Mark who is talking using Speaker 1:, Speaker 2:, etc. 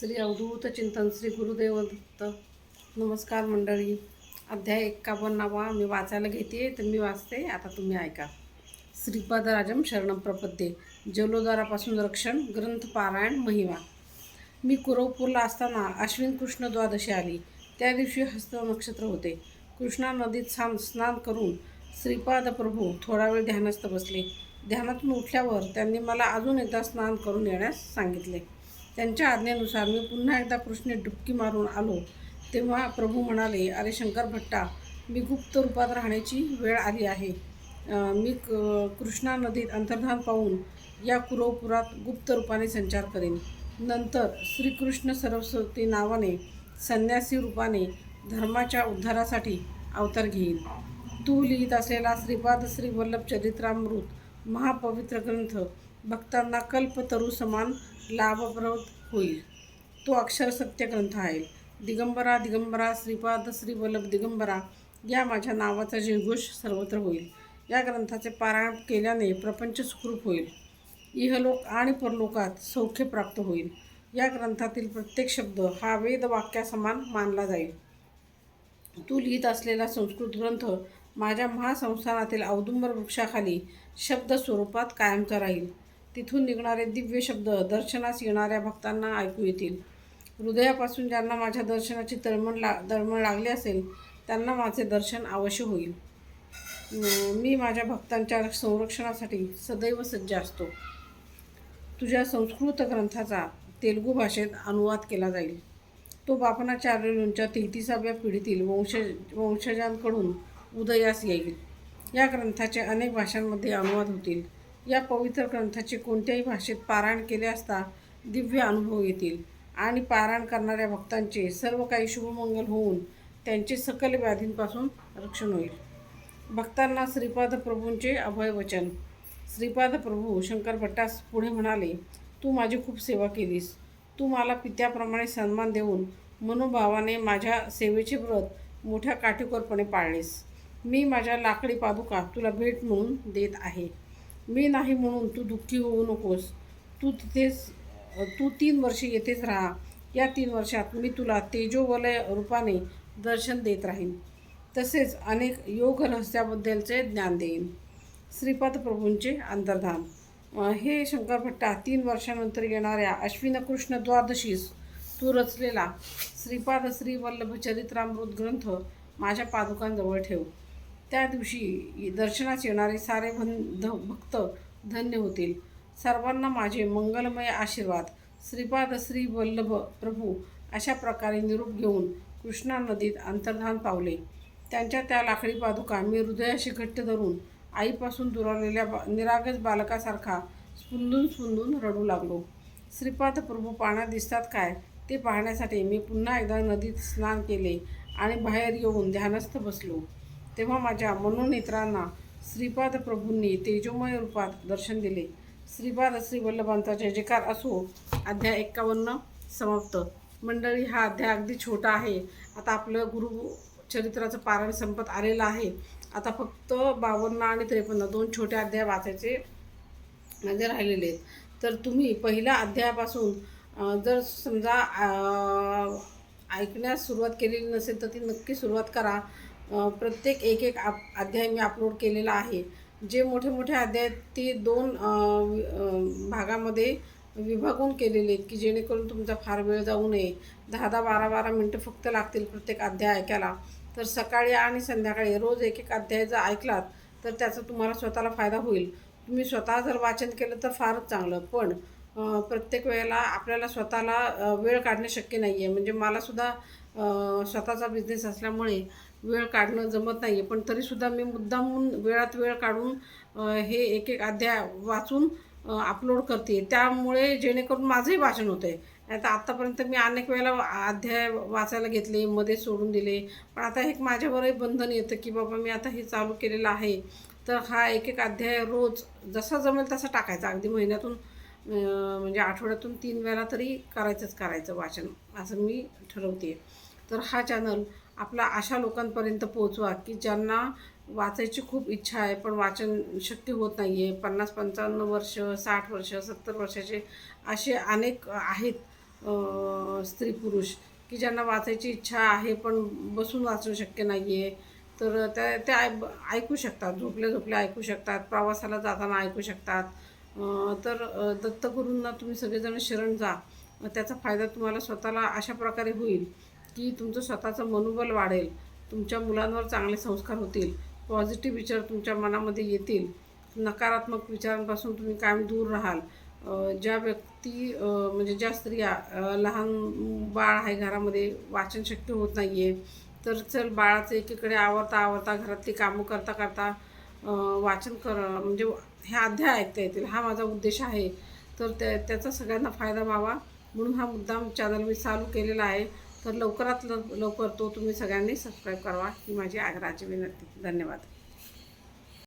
Speaker 1: श्री अवधूत चिंतन श्री गुरुदेवदत्त. नमस्कार मंडळी. अध्याय एक्कावन्नावा मी वाचायला घेते तर मी वाचते आता तुम्ही ऐका. श्रीपादराजम शरणम प्रपद्ये. जलोदारापासून रक्षण ग्रंथ पारायण महिमा. मी कुरवपूरला असताना अश्विन कृष्ण द्वादशी आली. त्या दिवशी हस्त नक्षत्र होते. कृष्णा नदीत छान स्नान करून श्रीपाद प्रभू थोडा वेळ ध्यानस्थ बसले. ध्यानातून उठल्यावर त्यांनी मला अजून एकदा स्नान करून येण्यास सांगितले. त्यांच्या आज्ञेनुसार मी पुन्हा एकदा कृष्णे डुबकी मारून आलो. तेव्हा प्रभू म्हणाले अरे शंकर भट्टा मी गुप्त रूपात राहण्याची वेळ आली आहे. मी क- कृष्णा नदीत अंतर्धान पाहून या कुरवपुरात गुप्त रूपाने संचार करेन. नंतर श्रीकृष्ण सरस्वती नावाने संन्यासी रूपाने धर्माच्या उद्धारासाठी अवतार घेईन. तू लिहित असलेला श्रीपाद श्रीवल्लभ चरित्रामृत महापवित्र ग्रंथ भक्तांना कल्पतरू समान लाभप्रद होईल. तो अक्षर सत्य ग्रंथ आहे. दिगंबरा दिगंबरा श्रीपाद श्रीवल्लभ दिगंबरा या माझ्या नावाचा जयघोष सर्वत्र होईल. या ग्रंथाचे पारायण केल्याने प्रपंच सुखरूप होईल. इहलोक आणि परलोकात सौख्य प्राप्त होईल. या ग्रंथातील प्रत्येक शब्द हा वेद वाक्यासमान मानला जाईल. तू लिहित असलेला संस्कृत ग्रंथ माझ्या महासंस्थानातील औदुंबर वृक्षाखाली शब्द स्वरूपात कायमचा राहील. तिथून निघणारे दिव्य शब्द दर्शनास येणाऱ्या भक्तांना ऐकू येतील. हृदयापासून ज्यांना माझ्या दर्शनाची तळमळ ला तळमळ लागली असेल त्यांना माझे दर्शन अवश्य होईल. मी माझ्या भक्तांच्या संरक्षणासाठी सदैव सज्ज असतो. तुझ्या संस्कृत ग्रंथाचा तेलुगू भाषेत अनुवाद केला जाईल. तो बापनाचार्यूंच्या तेहतीसाव्या पिढीतील वंशज वंशजांकडून उदयास येईल. या ग्रंथाचे अनेक भाषांमध्ये अनुवाद होतील. या पवित्र ग्रंथाचे कोणत्याही भाषेत पारायण केले असता दिव्य अनुभव येतील. आणि पारायण करणाऱ्या भक्तांचे सर्व काही शुभमंगल होऊन त्यांचे सकल व्याधींपासून रक्षण होईल. भक्तांना श्रीपाद प्रभूंचे अभय वचन. श्रीपाद प्रभू शंकर भट्टास पुढे म्हणाले तू माझी खूप सेवा केलीस. तू मला पित्याप्रमाणे सन्मान देऊन मनोभावाने माझ्या सेवेचे व्रत मोठ्या काटेकोरपणे पाळलेस. मी माझ्या लाकडी पादुका तुला भेट म्हणून देत आहे. मी नाही म्हणून तू दुःखी होऊ नकोस. तू तिथेच तू तीन वर्षे येथेच राहा. या तीन वर्षात मी तुला तेजोवलय रूपाने दर्शन देत राहीन. तसेच अनेक योग रहस्याबद्दलचे ज्ञान देईन. श्रीपाद प्रभूंचे अंतर्धान. हे शंकरभट्टा तीन वर्षानंतर येणाऱ्या अश्विन कृष्ण द्वादशीस तू रचलेला श्रीपाद श्री वल्लभ चरित्रामृत ग्रंथ माझ्या पादुकांजवळ ठेव. त्या दिवशी दर्शनास येणारे सारे बंध भक्त धन्य होतील. सर्वांना माझे मंगलमय आशीर्वाद. श्रीपाद श्री वल्लभ प्रभू अशा प्रकारे निरूप घेऊन कृष्णा नदीत अंतर्धान पावले. त्यांच्या त्या लाकडी पादुका मी हृदयाशी घट्ट धरून आईपासून दुरावलेल्या बा निरागस बालकासारखा स्पुंदून स्पुंदून रडू लागलो. श्रीपाद प्रभू पाण्यात दिसतात काय ते पाहण्यासाठी मी पुन्हा एकदा नदीत स्नान केले आणि बाहेर येऊन ध्यानस्थ बसलो. तेव्हा माझ्या मनोनेत्रांना श्रीपाद प्रभूंनी तेजोमय रूपात दर्शन दिले. श्रीपाद श्री वल्लभांचा जय जयकार असो. अध्याय एक्कावन्न समाप्त. मंडळी हा अध्याय अगदी छोटा आहे. आता आपलं गुरु चरित्राचं पारायण संपत आलेलं आहे. आता फक्त बावन्न आणि त्रेपन्न दोन छोटे अध्याय वाचायचे म्हणजे राहिलेले आहेत. तर तुम्ही पहिल्या अध्यायापासून जर समजा ऐकण्यास सुरुवात केलेली नसेल तर ती नक्की सुरुवात करा. प्रत्येक एक एक आप अध्याय मी अपलोड केलेला आहे. जे मोठे मोठे अध्याय ते दोन भागामध्ये विभागून केलेले आहेत की जेणेकरून तुमचा फार वेळ जाऊ नये. दहा दहा बारा बारा मिनटं फक्त लागतील प्रत्येक अध्याय ऐकायला. तर सकाळी आणि संध्याकाळी रोज एक एक अध्याय जर ऐकलात तर त्याचा तुम्हाला स्वतःला फायदा होईल. तुम्ही स्वतः जर वाचन केलं तर फारच चांगलं. पण प्रत्येक वेळेला आपल्याला स्वतःला वेळ काढणे शक्य नाही आहे म्हणजे मलासुद्धा स्वतःचा बिझनेस असल्यामुळे वेळ काढणं जमत नाही आहे पण तरीसुद्धा मी मुद्दामून वेळात वेळ काढून हे एक एक अध्याय वाचून अपलोड करते त्यामुळे जेणेकरून माझंही वाचन होतं आहे नाही तर आत्तापर्यंत मी अनेक वेळेला अध्याय वाचायला घेतले मध्ये सोडून दिले. पण आता एक माझ्यावरही बंधन येतं की बाबा मी आता हे चालू केलेलं आहे. तर हा एक एक अध्याय रोज जसा जमेल तसा टाकायचा. अगदी महिन्यातून म्हणजे आठवड्यातून तीन वेळा तरी करायचंच करायचं वाचन. असं मी ठरवते तर हा चॅनल आपला अशा लोकांपर्यंत पोहोचवा की ज्यांना वाचायची खूप इच्छा आहे पण वाचन शक्य होत नाही आहे पन्नास पंचावन्न वर्ष साठ वर्ष सत्तर वर्षाचे असे अनेक आहेत स्त्री पुरुष की ज्यांना वाचायची इच्छा आहे पण बसून वाचणं शक्य नाही आहे तर त्या त्या ऐकू शकतात झोपल्या झोपल्या ऐकू शकतात प्रवासाला जाताना ऐकू शकतात. तर दत्तगुरूंना तुम्ही सगळेजण शरण जा. त्याचा फायदा तुम्हाला स्वतःला अशा प्रकारे होईल. की तुमचं स्वतःचं मनोबल वाढेल तुमच्या मुलांवर चांगले संस्कार होतील पॉझिटिव्ह विचार तुमच्या मनामध्ये येतील. नकारात्मक विचारांपासून तुम्ही कायम दूर राहाल. ज्या व्यक्ती म्हणजे ज्या स्त्रिया लहान बाळ आहे घरामध्ये वाचन शक्य होत नाही आहे तर चल बाळाचं एकीकडे आवरता आवरता घरातली कामं करता करता वाचन कर म्हणजे हे अध्याय ऐकता येतील. हा माझा उद्देश आहे. तर त्या त्याचा सगळ्यांना फायदा व्हावा म्हणून हा मुद्दाम चॅनल मी चालू केलेला आहे. तर लवकरात लव लवकर तो तुम्ही सगळ्यांनी सबस्क्राईब करावा. ही माझी आग्रहाची विनंती. धन्यवाद.